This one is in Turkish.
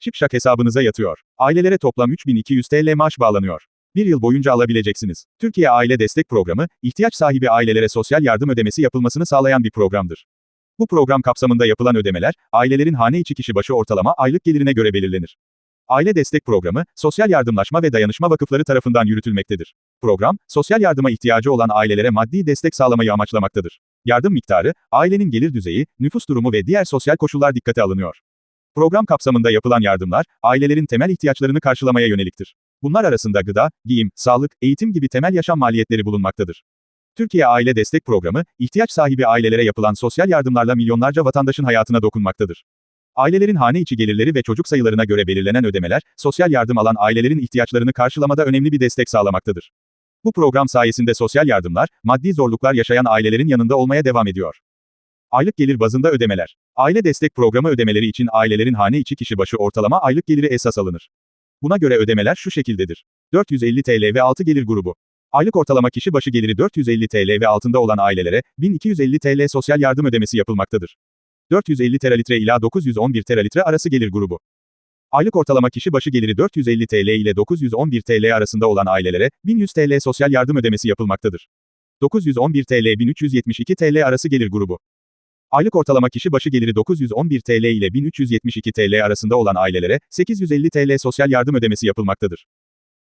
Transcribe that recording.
Şipşak hesabınıza yatıyor. Ailelere toplam 3200 TL maaş bağlanıyor. Bir yıl boyunca alabileceksiniz. Türkiye Aile Destek Programı, ihtiyaç sahibi ailelere sosyal yardım ödemesi yapılmasını sağlayan bir programdır. Bu program kapsamında yapılan ödemeler, ailelerin hane içi kişi başı ortalama aylık gelirine göre belirlenir. Aile Destek Programı, Sosyal Yardımlaşma ve Dayanışma Vakıfları tarafından yürütülmektedir. Program, sosyal yardıma ihtiyacı olan ailelere maddi destek sağlamayı amaçlamaktadır. Yardım miktarı, ailenin gelir düzeyi, nüfus durumu ve diğer sosyal koşullar dikkate alınıyor. Program kapsamında yapılan yardımlar, ailelerin temel ihtiyaçlarını karşılamaya yöneliktir. Bunlar arasında gıda, giyim, sağlık, eğitim gibi temel yaşam maliyetleri bulunmaktadır. Türkiye Aile Destek Programı, ihtiyaç sahibi ailelere yapılan sosyal yardımlarla milyonlarca vatandaşın hayatına dokunmaktadır. Ailelerin hane içi gelirleri ve çocuk sayılarına göre belirlenen ödemeler, sosyal yardım alan ailelerin ihtiyaçlarını karşılamada önemli bir destek sağlamaktadır. Bu program sayesinde sosyal yardımlar, maddi zorluklar yaşayan ailelerin yanında olmaya devam ediyor. Aylık gelir bazında ödemeler. Aile destek programı ödemeleri için ailelerin hane içi kişi başı ortalama aylık geliri esas alınır. Buna göre ödemeler şu şekildedir. 450 TL ve altı gelir grubu. Aylık ortalama kişi başı geliri 450 TL ve altında olan ailelere, 1250 TL sosyal yardım ödemesi yapılmaktadır. 450 teralitre ila 911 teralitre arası gelir grubu. Aylık ortalama kişi başı geliri 450 TL ile 911 TL arasında olan ailelere, 1100 TL sosyal yardım ödemesi yapılmaktadır. 911 TL 1372 TL arası gelir grubu. Aylık ortalama kişi başı geliri 911 TL ile 1372 TL arasında olan ailelere, 850 TL sosyal yardım ödemesi yapılmaktadır.